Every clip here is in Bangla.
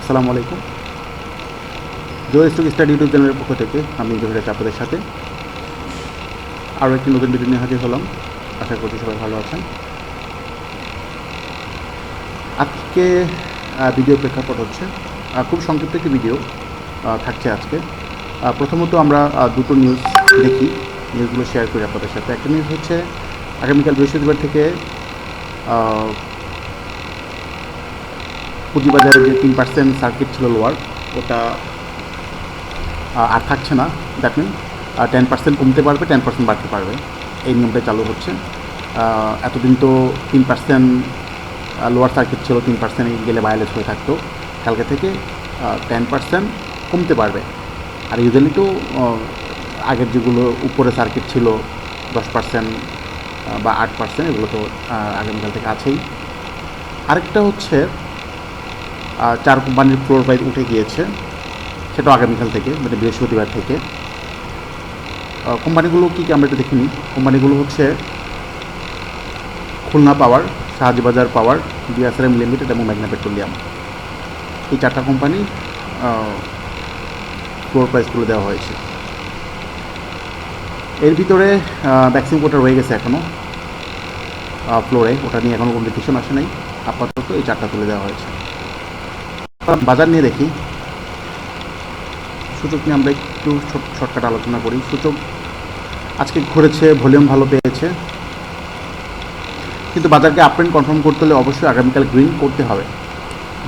আসসালামু আলাইকুম। জোর স্টক স্টাডি ইউটিউব চ্যানেলের পক্ষ থেকে আমি জহির আছি আপনাদের সাথে। আরও একটি নতুন ভিডিও নিয়ে হাজির হলাম। আশা করছি সবাই ভালো আছেন। আজকে ভিডিও প্রেক্ষাপট হচ্ছে খুব সংক্ষিপ্ত একটি ভিডিও থাকছে আজকে। প্রথমত আমরা দুটো নিউজ দেখি। নিউজগুলো শেয়ার করি আপনাদের সাথে। একটা নিউজ হচ্ছে, আগামীকাল বৃহস্পতিবার থেকে পুঁজিবাজারে যে তিন পার্সেন্ট সার্কিট ছিল লোয়ার ওটা আর থাকছে না দ্যাট মিন টেন পার্সেন্ট কমতে পারবে টেন পার্সেন্ট বাড়তে পারবে। এই নিয়মটা চালু হচ্ছে। এতদিন তো তিন পার্সেন্ট লোয়ার সার্কিট ছিল, তিন পার্সেন্ট গেলে ভায়োলেট হয়ে থাকতো। কালকে থেকে টেন পার্সেন্ট কমতে পারবে। আর ইউজুয়ালি তো আগের যেগুলো উপরে সার্কিট ছিল, দশ পার্সেন্ট বা আট পার্সেন্ট এগুলো তো আগামীকাল থেকে আছেই। আরেকটা হচ্ছে চার কোম্পানির ফ্লোর প্রাইস উঠে গিয়েছে, সেটাও আগামীকাল থেকে মানে বৃহস্পতিবার থেকে। কোম্পানিগুলো কী কী আমরা একটু দেখিনি কোম্পানিগুলো হচ্ছে Khulna power Shahjibazar power, BSRM limited এবং ম্যাগনা পেট্রোলিয়াম। এই চারটা কোম্পানি ফ্লোর প্রাইসগুলো দেওয়া হয়েছে। এর ভিতরে ভ্যাকসিন কোটা রয়ে গেছে এখনও ফ্লোরে ওটা নিয়ে এখনও কোনো ডিসিশন আসে নাই। আপাতত এই চারটা তুলে দেওয়া হয়েছে। বাজার নিয়ে দেখি। সূচক নিয়ে আমরা একটু শর্টকাট আলোচনা করি। সূচক আজকে ঘুরেছে, ভলিউম ভালো পেয়েছে। কিন্তু বাজারকে আপ ট্রেন্ড কনফার্ম করতে হলে অবশ্যই আগামীকাল গ্রিন করতে হবে।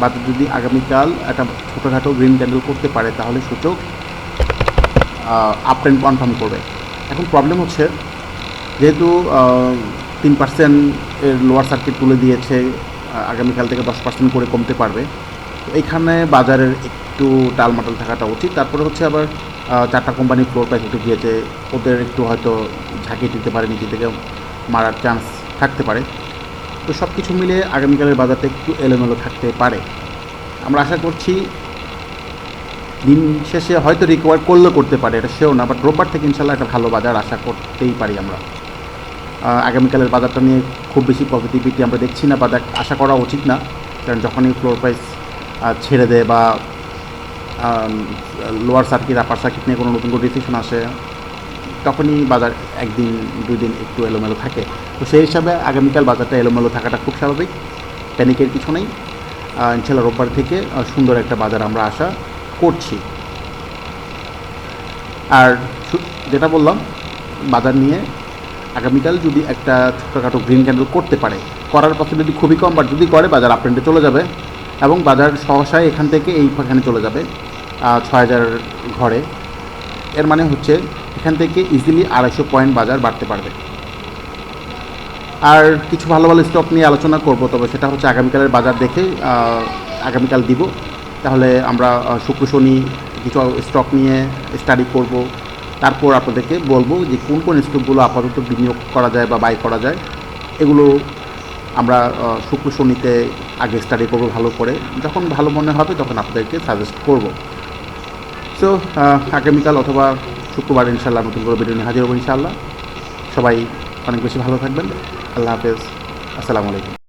বাজার যদি আগামীকাল একটা ছোটোখাটো গ্রিন ক্যান্ডেল করতে পারে, তাহলে সূচক আপ ট্রেন্ড কনফার্ম করবে। এখন প্রবলেম হচ্ছে, যেহেতু তিন পার্সেন্ট এর লোয়ার সার্কিট তুলে দিয়েছে, আগামীকাল থেকে দশ পার্সেন্ট করে কমতে পারবে। তো এইখানে বাজারের একটু টালমাটাল থাকাটা উচিত। তারপরে হচ্ছে আবার চারটা কোম্পানি ফ্লোর প্রাইস উঠে গিয়েছে, ওদের একটু হয়তো ঝাঁকিয়ে দিতে পারে নিচে থেকে মারার চান্স থাকতে পারে। তো সব কিছু মিলিয়ে আগামীকালের বাজারটা একটু এলোমেলো থাকতে পারে। আমরা আশা করছি দিন শেষে হয়তো রিকভার করলেও করতে পারে, এটা সেও না বাট রোববার থেকে ইনশাল্লাহ একটা ভালো বাজার আশা করতেই পারি আমরা। আগামীকালের বাজারটা নিয়ে খুব বেশি পজিটিভিটি আমরা দেখছি না বা আশা করা উচিত না, কারণ যখনই ফ্লোর প্রাইস ছেড়ে দেয় বা লোয়ার সার্কিট আপার সার্কিট নিয়ে কোনো নতুন কোনো ডিসিশন আসে, তখনই বাজার একদিন, দুই দিন একটু এলোমেলো থাকে। তো সেই হিসাবে আগামীকাল বাজারটা এলোমেলো থাকাটা খুব স্বাভাবিক প্যানিকের কিছু নেই। ইনশাল্লাহ রোববার থেকে সুন্দর একটা বাজার আমরা আশা করছি। আর যেটা বললাম, বাজার নিয়ে আগামীকাল যদি একটা ছোটোখাটো গ্রিন ক্যান্ডেল করতে পারে, করার পসিবিলিটি খুবই কম বাট যদি করে, বাজার আপট্রেন্ডে চলে যাবে। এবং বাজার সহসায় এখান থেকে এইখানে চলে যাবে ছয় হাজার ঘরে। এর মানে হচ্ছে এখান থেকে ইজিলি আড়াইশো পয়েন্ট বাজার বাড়তে পারবে। আর কিছু ভালো ভালো স্টক নিয়ে আলোচনা করব, তবে সেটা হচ্ছে আগামীকালের বাজার দেখে আগামীকাল দিব। তাহলে আমরা শুক্র শনি কিছু স্টক নিয়ে স্টাডি করব। তারপর আপনাদেরকে বলব যে কোন কোন স্টকগুলো আপাতত বিনিয়োগ করা যায় বা বাই করা যায়, এগুলো আমরা শুক্র শনিতে আগে স্টাডি করব, ভালো করে। যখন ভালো মনে হবে, তখন আপনাদেরকে সাজেস্ট করব। সো আগামীকাল অথবা শুক্রবার ইনশাল্লাহ নতুন করে নিয়ে হাজির হব ইনশাল্লাহ সবাই অনেক বেশি ভালো থাকবেন। আল্লাহ হাফেজ। আসসালামু আলাইকুম।